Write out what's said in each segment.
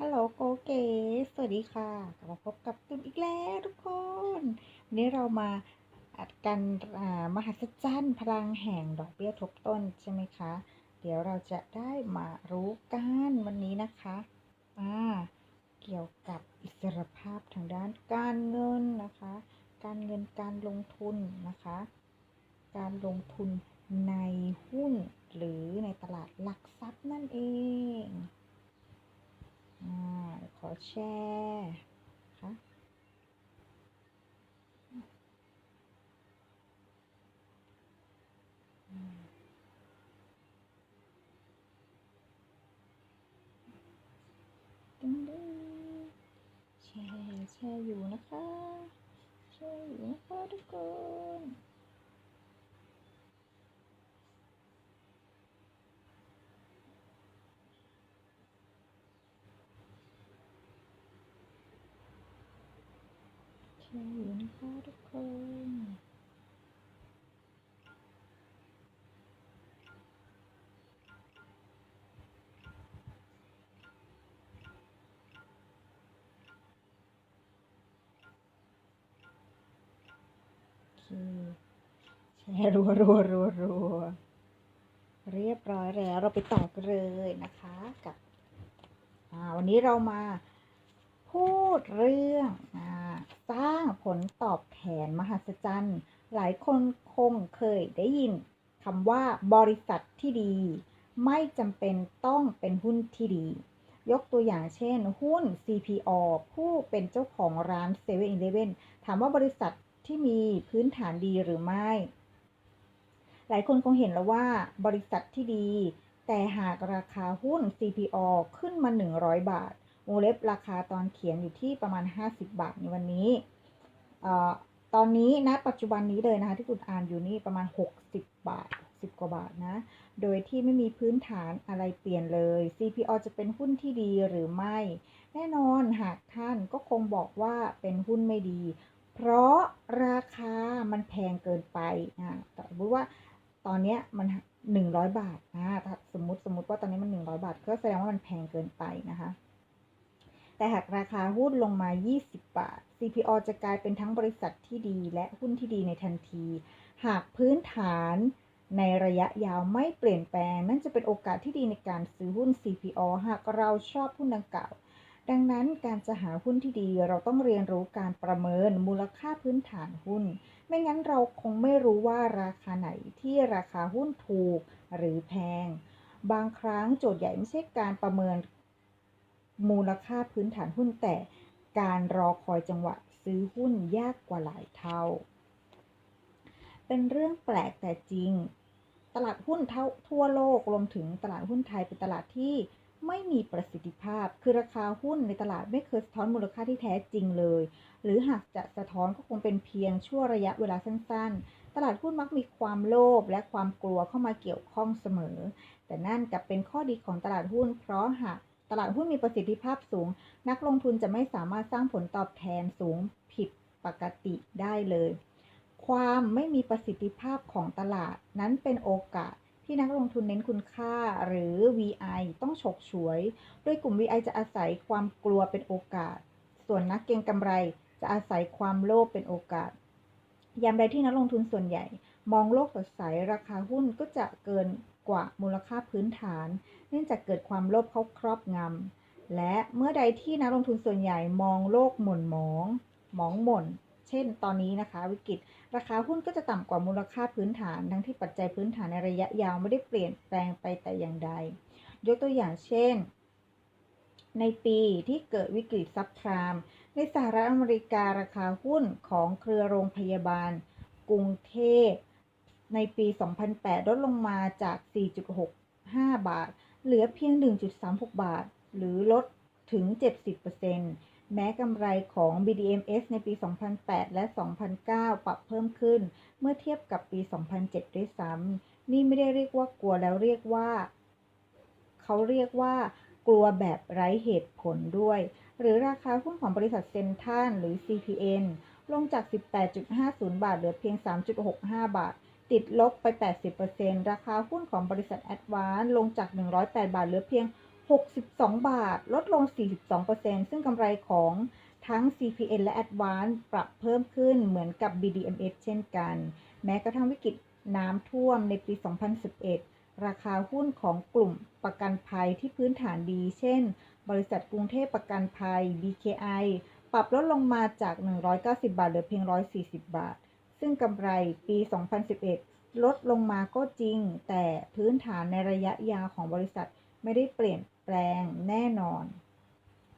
ฮัลโหลโกเกสวัสดีค่ะ กลับมาพบกับตุนอีกแล้วทุกคนวันนี้เรามาอัดกันอ่ามหัศจรรย์พลังแห่งดอกเบี้ยทบต้นใช่ไหมคะ เดี๋ยวเราจะได้มารู้กันวันนี้นะคะอ่าเกี่ยวกับอิสรภาพทางด้านการเงินนะคะ การเงินการลงทุนนะคะ การลงทุนในหุ้นหรือในตลาดหลักทรัพย์นั่นเอง อ่ แชร์นะคะตึ้งดึงแชร์แชร์อยู่นะคะแชร์อยู่นะคะทุกคน แชร์อยู่นะคะทุกคนแชร์รัวรัวรัวรัวเรียบร้อยแล้วเราไปต่อกันเลยนะคะกับวันนี้เรามา พูดเรื่องอสร้างผลตอบแทนมหัศจรรย์ หลายคนคงเคยได้ยินคำว่าบริษัทที่ดี ไม่จำเป็นต้องเป็นหุ้นที่ดี ยกตัวอย่างเช่น หุ้น CPO ผู้เป็นเจ้าของร้าน7 e เ e ่ e อถามว่าบริษัทที่มีพื้นฐานดีหรือไม่ หลายคนคงเห็นแล้วว่าบริษัทที่ดี แต่หากราคาหุ้น CPO ขึ้นมา 100 บาท วงเล็บราคาตอนเขียนอยู่ที่ประมาณ 50 บาทในวันนี้เอ่อตอนนี้นะปัจจุบันนี้เลยนะคะที่คุณอ่านอยู่นี่ประมาณ 60 บาท 10 กว่าบาทนะ โดยที่ไม่มีพื้นฐานอะไรเปลี่ยนเลย CPO จะเป็นหุ้นที่ดีหรือไม่ แน่นอนหากท่านก็คงบอกว่าเป็นหุ้นไม่ดี เพราะราคามันแพงเกินไปนะสมมติว่าตอนนี้มัน 100 บาทนะถ้าสมมติสมมติว่าตอนนี้มัน 100 บาท ก็แสดงว่ามันแพงเกินไปนะคะ แต่หากราคาหุ้นลงมา 20 บาท CPO จะกลายเป็นทั้งบริษัทที่ดีและหุ้นที่ดีในทันที หากพื้นฐานในระยะยาวไม่เปลี่ยนแปลง นั่นจะเป็นโอกาสที่ดีในการซื้อหุ้น CPO หากเราชอบหุ้นดังกล่าว ดังนั้นการจะหาหุ้นที่ดีเราต้องเรียนรู้การประเมินมูลค่าพื้นฐานหุ้น ไม่งั้นเราคงไม่รู้ว่าราคาไหนที่ราคาหุ้นถูกหรือแพง บางครั้งโจทย์ใหญ่ไม่ใช่การประเมิน มูลค่าพื้นฐานหุ้นแต่การรอคอยจังหวะซื้อหุ้นยากกว่าหลายเท่า เป็นเรื่องแปลกแต่จริง ตลาดหุ้นท,ทั่วโลกรวมถึงตลาดหุ้นไทยเป็นตลาดที่ไม่มีประสิทธิภาพ คือราคาหุ้นในตลาดไม่เคยสะท้อนมูลค่าที่แท้จริงเลย หรือหากจะสะท้อนก็คงเป็นเพียงชั่วระยะเวลาสั้น ๆ ตลาดหุ้นมักมีความโลภและความกลัวเข้ามาเกี่ยวข้องเสมอ แต่นั่นกลับเป็นข้อดีของตลาดหุ้น เพราะหาก ตลาดหุ้นมีประสิทธิภาพสูง นักลงทุนจะไม่สามารถสร้างผลตอบแทนสูงผิดปกติได้เลย ความไม่มีประสิทธิภาพของตลาดนั้นเป็นโอกาสที่นักลงทุนเน้นคุณค่าหรือ VI ต้องฉกฉวย โดยกลุ่ม VI จะอาศัยความกลัวเป็นโอกาส ส่วนนักเก็งกำไรจะอาศัยความโลภเป็นโอกาส ยามใดที่นักลงทุนส่วนใหญ่ มองโลกสดใสราคาหุ้นก็จะเกิน กว่ามูลค่าพื้นฐาน เนื่องจากเกิดความโลภเข้าครอบงำ และเมื่อใดที่นักลงทุนส่วนใหญ่มองโลกหม่นหมอง หมองหม่น เช่น ตอนนี้นะคะวิกฤต ราคาหุ้นก็จะต่ำกว่ามูลค่าพื้นฐาน ทั้งที่ปัจจัยพื้นฐานในระยะยาวไม่ได้เปลี่ยนแปลงไปแต่อย่างใด ยกตัวอย่างเช่น ในปีที่เกิดวิกฤตซับไพรามในสหรัฐอเมริการาคาหุ้นของเครือโรงพยาบาล กรุงเทพ ในปี 2008 ลดลงมาจาก 4.65 บาท เหลือเพียง 1.36 บาท หรือลดถึง 70%แม้กำไรของ BDMs ในปี 2008 และ 2009 ปรับเพิ่มขึ้น เมื่อเทียบกับปี 2007 ด้วยซ้ำ นี่ไม่ได้เรียกว่ากลัวแล้วเรียกว่า เขาเรียกว่ากลัวแบบไร้เหตุผลด้วย หรือราคาหุ้นของบริษัทเซนทันหรือ CPN ลงจาก 18.50 บาท เหลือเพียง 3.65 บาท ติดลบไป 80%ราคาหุ้นของบริษัท a d v a n c e ลงจาก 108 บาทเหลือเพียง 62 บาท ลดลง 42%ซึ่งกำไรของทั้ง CPN และ Advance ปรับเพิ่มขึ้นเหมือนกับ BDMs เช่นกัน แม้กระทั่งวิกฤตน้ำท่วมในปี 2011 ราคาหุ้นของกลุ่มประกันภัยที่พื้นฐานดี เช่น บริษัทกรุงเทพประกันภัย BKI ปรับลดลงมาจาก 190 บาทเหลือเพียง 140 บาท ซึ่งกำไรปี 2011 ลดลงมาก็จริง แต่พื้นฐานในระยะยาวของบริษัทไม่ได้เปลี่ยนแปลงแน่นอน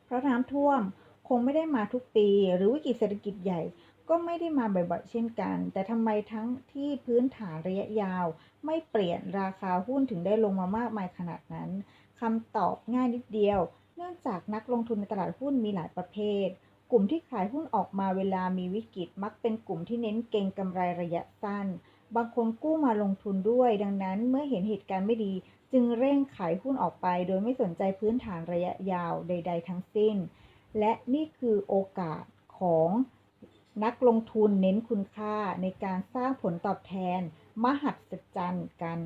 เพราะน้ำท่วมคงไม่ได้มาทุกปี หรือวิกฤตเศรษฐกิจใหญ่ก็ไม่ได้มาบ่อยๆเช่นกัน แต่ทำไมทั้งที่พื้นฐานระยะยาว ไม่เปลี่ยนราคาหุ้นถึงได้ลงมามากมายขนาดนั้นคำตอบง่ายนิดเดียว เนื่องจากนักลงทุนในตลาดหุ้นมีหลายประเภท กลุ่มที่ขายหุ้นออกมาเวลามีวิกฤตมักเป็นกลุ่มที่เน้นเก็งกำไรระยะสั้น บางคนกู้มาลงทุนด้วย ดังนั้นเมื่อเห็นเหตุการณ์ไม่ดี จึงเร่งขายหุ้นออกไป โดยไม่สนใจพื้นฐานระยะยาวใด ๆ ทั้งสิ้น และนี่คือโอกาสของนักลงทุนเน้นคุณค่าในการสร้างผลตอบแทน มหัศจรรย์กัน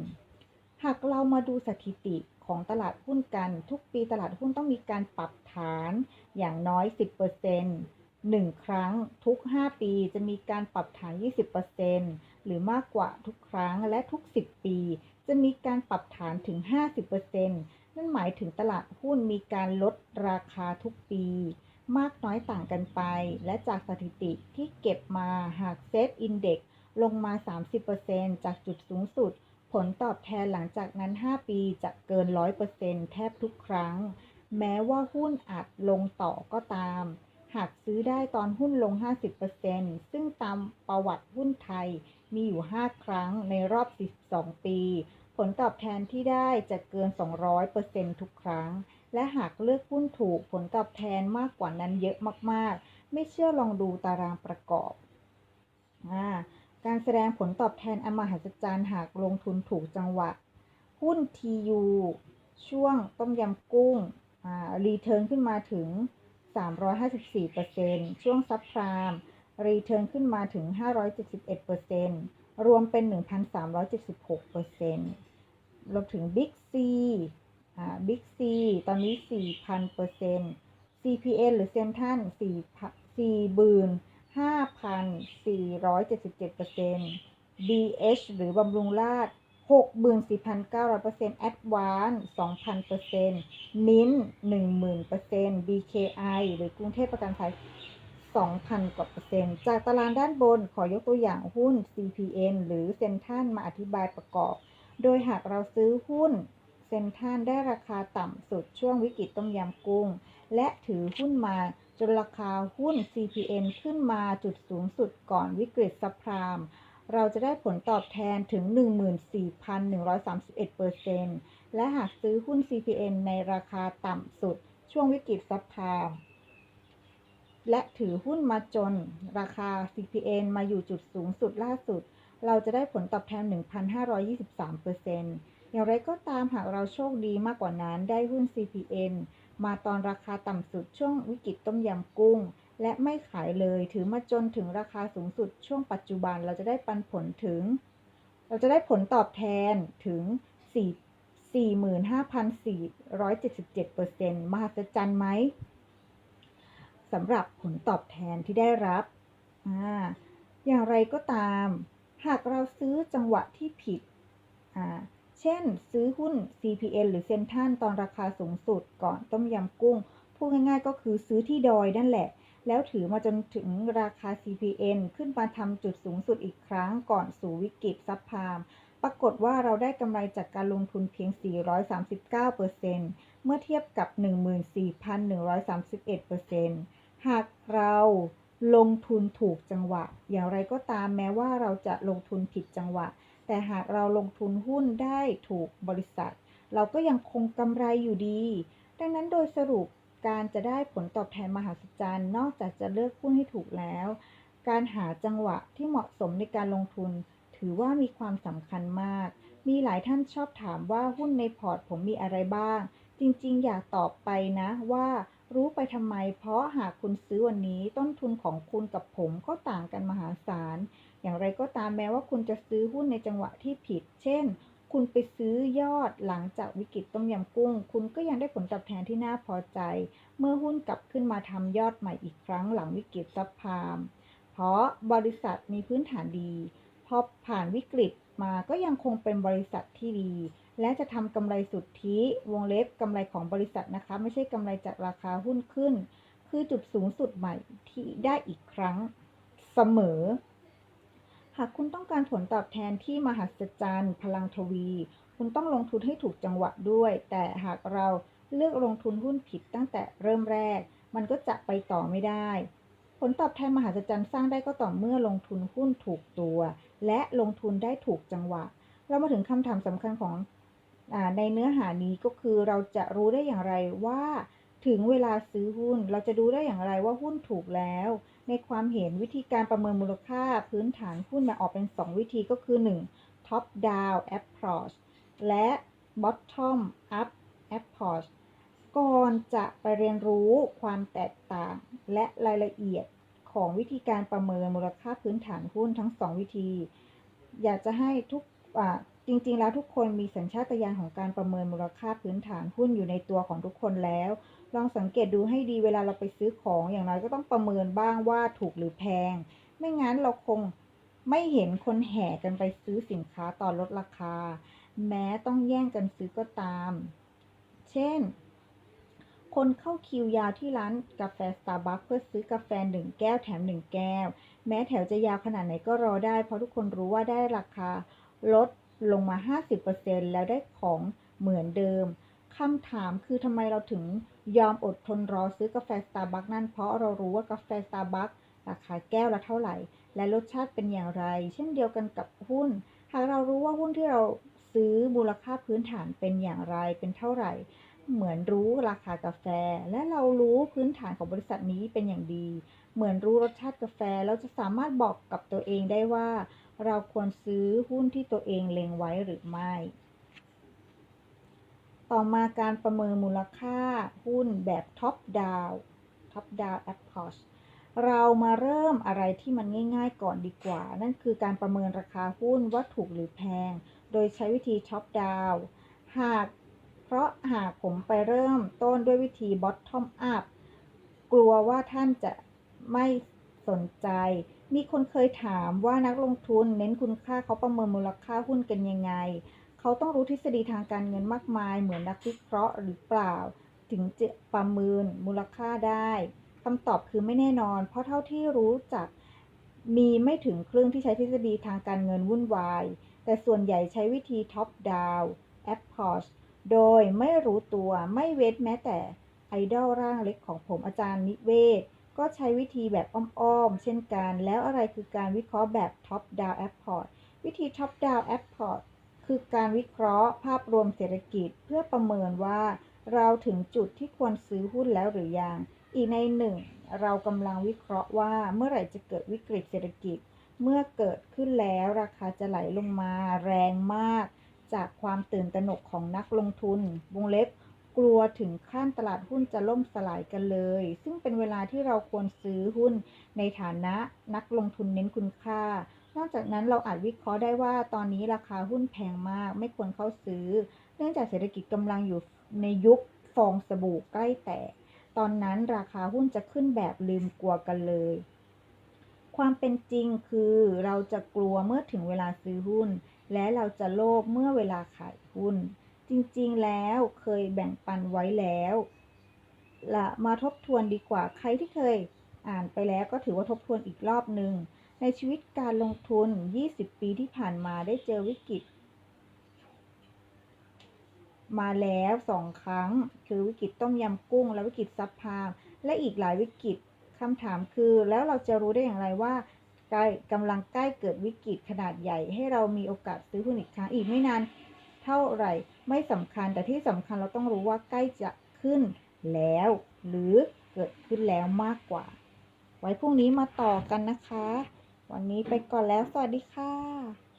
หากเรามาดูสถิติ ของตลาดหุ้นกัน ทุกปีตลาดหุ้นต้องมีการปรับฐานอย่างน้อย 10%หนึ่งครั้งทุก 5 ปีจะมีการปรับฐาน 20%หรือมากกว่าทุกครั้งและทุก 10 ปี จะมีการปรับฐานถึง 50%นั่นหมายถึงตลาดหุ้นมีการลดราคาทุกปี มากน้อยต่างกันไป และจากสถิติที่เก็บมาหากเซตอินเด็กลงมา 30%จากจุดสูงสุด ผลตอบแทนหลังจากนั้น 5 ปีจะเกิน 100%แทบทุกครั้ง แม้ว่าหุ้นอาจลงต่อก็ตาม หากซื้อได้ตอนหุ้นลง 50%ซึ่งตามประวัติหุ้นไทยมีอยู่ 5 ครั้งในรอบ 12 ปี ผลตอบแทนที่ได้จะเกิน 200%ทุกครั้ง และหากเลือกหุ้นถูกผลตอบแทนมากกว่านั้นเยอะมากๆ ไม่เชื่อลองดูตารางประกอบอา การแสดงผลตอบแทนอนมหัศจรรย์หากลงทุนถูกจังหวะ หุ้น TU ช่วงต้มยำกุ้งรีเทิร์นขึ้นมาถึง 354%ช่วงซับพรามรีเทิร์นขึ้นมาถึง 571%รวมเป็น 1,376%รวมถึง Big C อ่า Big C ตอนนี้ 4,000% CPN หรือเซนทัน4 5,477% BH หรือบำรุงราช64,900% Advance 2,000% Mint 10,000% BKI หรือกรุงเทพประกันภัย2,000 กว่าเปอร์เซ็นต์ จากตารางด้านบนขอยกตัวอย่างหุ้น CPN หรือเซนทันมาอธิบายประกอบ โดยหากเราซื้อหุ้นเซนทันได้ราคาต่ำสุดช่วงวิกฤตต้มยำกุ้ง และถือหุ้นมา นราคาหุ้น CPN ขึ้นมาจุดสูงสุดก่อนวิกฤตซับพราม เราจะได้ผลตอบแทนถึง 14,131%และหากซื้อหุ้น CPN ในราคาต่ำสุดช่วงวิกฤตซับพรามและถือหุ้นมาจนราคา CPN มาอยู่จุดสูงสุดล่าสุด เราจะได้ผลตอบแทน 1,523%อย่างไรก็ตามหากเราโชคดีมากกว่านั้นได้หุ้น CPN มาตอนราคาต่ำสุดช่วงวิกฤตต้มยำกุ้ง และไม่ขายเลยถือมาจนถึงราคาสูงสุดช่วงปัจจุบันเราจะได้ปันผลถึง เราจะได้ผลตอบแทนถึง 45,477%มหัศจรรย์ไหมสำหรับผลตอบแทนที่ได้รับอ่าอย่างไรก็ตาม หากเราซื้อจังหวะที่ผิดอ่า เช่น ซื้อหุ้น CPN หรือเซนทันตอนราคาสูงสุดก่อนต้มยำกุ้ง พูดง่ายๆก็คือซื้อที่ดอยนั่นแหละ แล้วถือมาจนถึงราคา CPN ขึ้นมาทำจุดสูงสุดอีกครั้งก่อนสู่วิกฤตซับพามปรากฏว่าเราได้กำไรจากการลงทุนเพียง 439%เมื่อเทียบกับ 14,131%หากเราลงทุนถูกจังหวะ อย่างไรก็ตามแม้ว่าเราจะลงทุนผิดจังหวะ แต่หากเราลงทุนหุ้นได้ถูกบริษัท เราก็ยังคงกำไรอยู่ดี ดังนั้นโดยสรุปการจะได้ผลตอบแทนมหาศาลนอกจากจะเลือกหุ้นให้ถูกแล้ว การหาจังหวะที่เหมาะสมในการลงทุน ถือว่ามีความสำคัญมาก มีหลายท่านชอบถามว่าหุ้นในพอร์ตผมมีอะไรบ้าง จริงๆ อยากตอบไปนะว่ารู้ไปทำไม เพราะหากคุณซื้อวันนี้ต้นทุนของคุณกับผมก็ต่างกันมหาศาล อย่างไรก็ตามแม้ว่าคุณจะซื้อหุ้นในจังหวะที่ผิด เช่น คุณไปซื้อยอดหลังจากวิกฤตต้มยำกุ้ง คุณก็ยังได้ผลตอบแทนที่น่าพอใจ เมื่อหุ้นกลับขึ้นมาทำยอดใหม่อีกครั้งหลังวิกฤตซับพามเพราะบริษัทมีพื้นฐานดี พอผ่านวิกฤตมาก็ยังคงเป็นบริษัทที่ดี และจะทำกำไรสุทธิวงเล็บกำไรของบริษัทนะคะ ไม่ใช่กำไรจากราคาหุ้นขึ้น คือจุดสูงสุดใหม่ที่ได้อีกครั้งเสมอ หากคุณต้องการผลตอบแทนที่มหัศจรรย์พลังทวี คุณต้องลงทุนให้ถูกจังหวะด้วย แต่หากเราเลือกลงทุนหุ้นผิดตั้งแต่เริ่มแรก มันก็จะไปต่อไม่ได้ ผลตอบแทนมหาศจรรย์สร้างได้ก็ต่อเมื่อลงทุนหุ้นถูกตัว และลงทุนได้ถูกจังหวะ เรามาถึงคำถามสำคัญของอในเนื้อหานี้ก็คือเราจะรู้ได้อย่างไรว่า ถึงเวลาซื้อหุ้นเราจะดูได้อย่างไรว่าหุ้นถูกแล้ว ในความเห็นวิธีการประเมินมูลค่าพื้นฐานหุ้นแบ่งออกเป็น 2 วิธีก็คือ 1. top down approach และ bottom up approach ก่อนจะไปเรียนรู้ความแตกต่างและรายละเอียดของวิธีการประเมินมูลค่าพื้นฐานหุ้นทั้ง 2 วิธี อยากจะให้ทุก จริงๆ แล้วทุกคนมีสัญชาตญาณของการประเมินมูลค่าพื้นฐานหุ้นอยู่ในตัวของทุกคนแล้ว ลองสังเกตดูให้ดีเวลาเราไปซื้อของอย่างน้อยก็ต้องประเมินบ้างว่าถูกหรือแพง ไม่งั้นเราคงไม่เห็นคนแห่กันไปซื้อสินค้าตอนลดราคา แม้ต้องแย่งกันซื้อก็ตาม เช่น คนเข้าคิวยาวที่ร้านกาแฟ Starbucks เพื่อซื้อกาแฟหนึ่งแก้วแถมหนึ่งแก้ว แม้แถวจะยาวขนาดไหนก็รอได้ เพราะทุกคนรู้ว่าได้ราคาลด ลงมา 50%แล้วได้ของเหมือนเดิมคำถามคือทำไมเราถึงยอมอดทนรอซื้อกาแฟ Starbucks นั่นเพราะเรารู้ว่ากาแฟ Starbucks ราคาแก้วละเท่าไหร่ และรสชาติเป็นอย่างไร เช่นเดียวกันกับหุ้น หากเรารู้ว่าหุ้นที่เราซื้อมูลค่าพื้นฐานเป็นอย่างไรเป็นเท่าไหร่ เหมือนรู้ราคากาแฟ และเรารู้พื้นฐานของบริษัทนี้เป็นอย่างดี เหมือนรู้รสชาติกาแฟเราจะสามารถบอกกับตัวเองได้ว่า เราควรซื้อหุ้นที่ตัวเองเล็งไว้หรือไม่ ต่อมาการประเมินมูลค่าหุ้นแบบ top down top down approach เรามาเริ่มอะไรที่มันง่าย ๆ ก่อนดีกว่า นั่นคือการประเมินราคาหุ้นว่าถูกหรือแพง โดยใช้วิธี top down หากเพราะหากผมไปเริ่มต้นด้วยวิธี bottom up กลัวว่าท่านจะไม่สนใจ มีคนเคยถามว่านักลงทุนเน้นคุณค่าเขาประเมินมูลค่าหุ้นกันยังไง เขาต้องรู้ทฤษฎีทางการเงินมากมาย เหมือนนักวิเคราะห์หรือเปล่า ถึงจะประเมินมูลค่าได้คำตอบคือไม่แน่นอน เพราะเท่าที่รู้จักมีไม่ถึงครึ่งที่ใช้ทฤษฎีทางการเงินวุ่นวาย แต่ส่วนใหญ่ใช้วิธี top down approach โดยไม่รู้ตัวไม่เว้นแม้แต่ไอดอลร่างเล็กของผมอาจารย์นิเวศ ก็ใช้วิธีแบบอ้อมๆ เช่นกัน แล้วอะไรคือการวิเคราะห์แบบ top down approach วิธี top down approach คือการวิเคราะห์ภาพรวมเศรษฐกิจเพื่อประเมินว่า เราถึงจุดที่ควรซื้อหุ้นแล้วหรือยัง อีกในหนึ่ง เรากำลังวิเคราะห์ว่าเมื่อไหร่จะเกิดวิกฤตเศรษฐกิจ เมื่อเกิดขึ้นแล้วราคาจะไหลลงมาแรงมาก จากความตื่นตระหนกของนักลงทุนวงเล็บ กลัวถึงขั้นตลาดหุ้นจะล่มสลายกันเลย ซึ่งเป็นเวลาที่เราควรซื้อหุ้นในฐานะนักลงทุนเน้นคุณค่า นอกจากนั้นเราอาจวิเคราะห์ได้ว่าตอนนี้ราคาหุ้นแพงมาก ไม่ควรเข้าซื้อ เนื่องจากเศรษฐกิจกำลังอยู่ในยุคฟองสบู่ใกล้แตก ตอนนั้นราคาหุ้นจะขึ้นแบบลืมกลัวกันเลย ความเป็นจริงคือเราจะกลัวเมื่อถึงเวลาซื้อหุ้น และเราจะโลภเมื่อเวลาขายหุ้น จริงๆ แล้วเคยแบ่งปันไว้แล้วละมาทบทวนดีกว่า ใครที่เคยอ่านไปแล้วก็ถือว่าทบทวนอีกรอบหนึ่ง ในชีวิตการลงทุน 20 ปีที่ผ่านมาได้เจอวิกฤต มาแล้วสองครั้ง คือวิกฤตต้มยำกุ้ง และวิกฤตซับพามและอีกหลายวิกฤตคำถามคือแล้วเราจะรู้ได้อย่างไรว่าใกล้กำลังใกล้เกิดวิกฤตขนาดใหญ่ ให้เรามีโอกาสซื้อหุ้นอีกครั้งอีกไม่นาน เท่าไหร่ ไม่สำคัญ แต่ที่สำคัญเราต้องรู้ว่าใกล้จะขึ้นแล้ว หรือเกิดขึ้นแล้วมากกว่า ไว้พรุ่งนี้มาต่อกันนะคะ วันนี้ไปก่อนแล้ว สวัสดีค่ะ